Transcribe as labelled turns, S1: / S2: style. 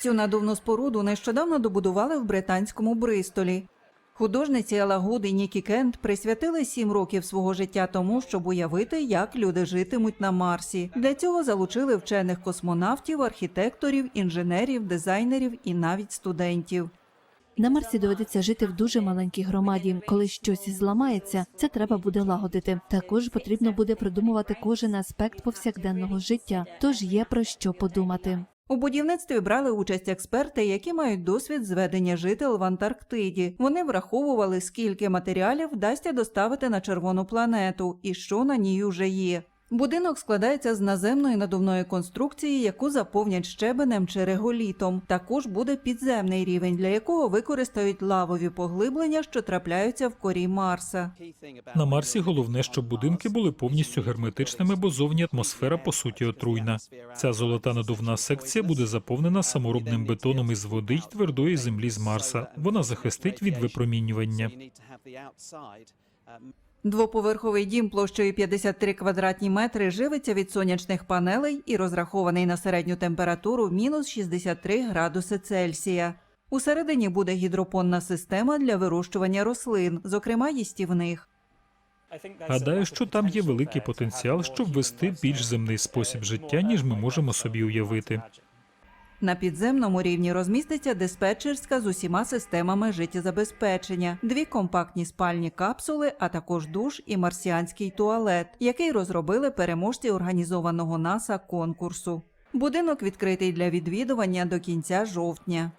S1: Цю надувну споруду нещодавно добудували в британському Бристолі. Художниці Ела Гуд і Нікі Кент присвятили сім років свого життя тому, щоб уявити, як люди житимуть на Марсі. Для цього залучили вчених космонавтів, архітекторів, інженерів, дизайнерів і навіть студентів.
S2: На Марсі доведеться жити в дуже маленькій громаді. Коли щось зламається, це треба буде лагодити. Також потрібно буде продумувати кожен аспект повсякденного життя. Тож є про що подумати.
S1: У будівництві брали участь експерти, які мають досвід зведення жител в Антарктиді. Вони враховували, скільки матеріалів вдасться доставити на червону планету і що на ній уже є. Будинок складається з наземної надувної конструкції, яку заповнять щебенем чи реголітом. Також буде підземний рівень, для якого використають лавові поглиблення, що трапляються в корі Марса.
S3: На Марсі головне, щоб будинки були повністю герметичними, бо зовні атмосфера по суті отруйна. Ця золота надувна секція буде заповнена саморобним бетоном із води й твердої землі з Марса. Вона захистить від випромінювання.
S1: Двоповерховий дім площею 53 квадратні метри живиться від сонячних панелей і розрахований на середню температуру мінус 63 градуси Цельсія. Усередині буде гідропонна система для вирощування рослин, зокрема їстівних.
S3: Гадаю, що там є великий потенціал, щоб вести більш земний спосіб життя, ніж ми можемо собі уявити.
S1: На підземному рівні розміститься диспетчерська з усіма системами життєзабезпечення, дві компактні спальні капсули, а також душ і марсіанський туалет, який розробили переможці організованого НАСА конкурсу. Будинок відкритий для відвідування до кінця жовтня.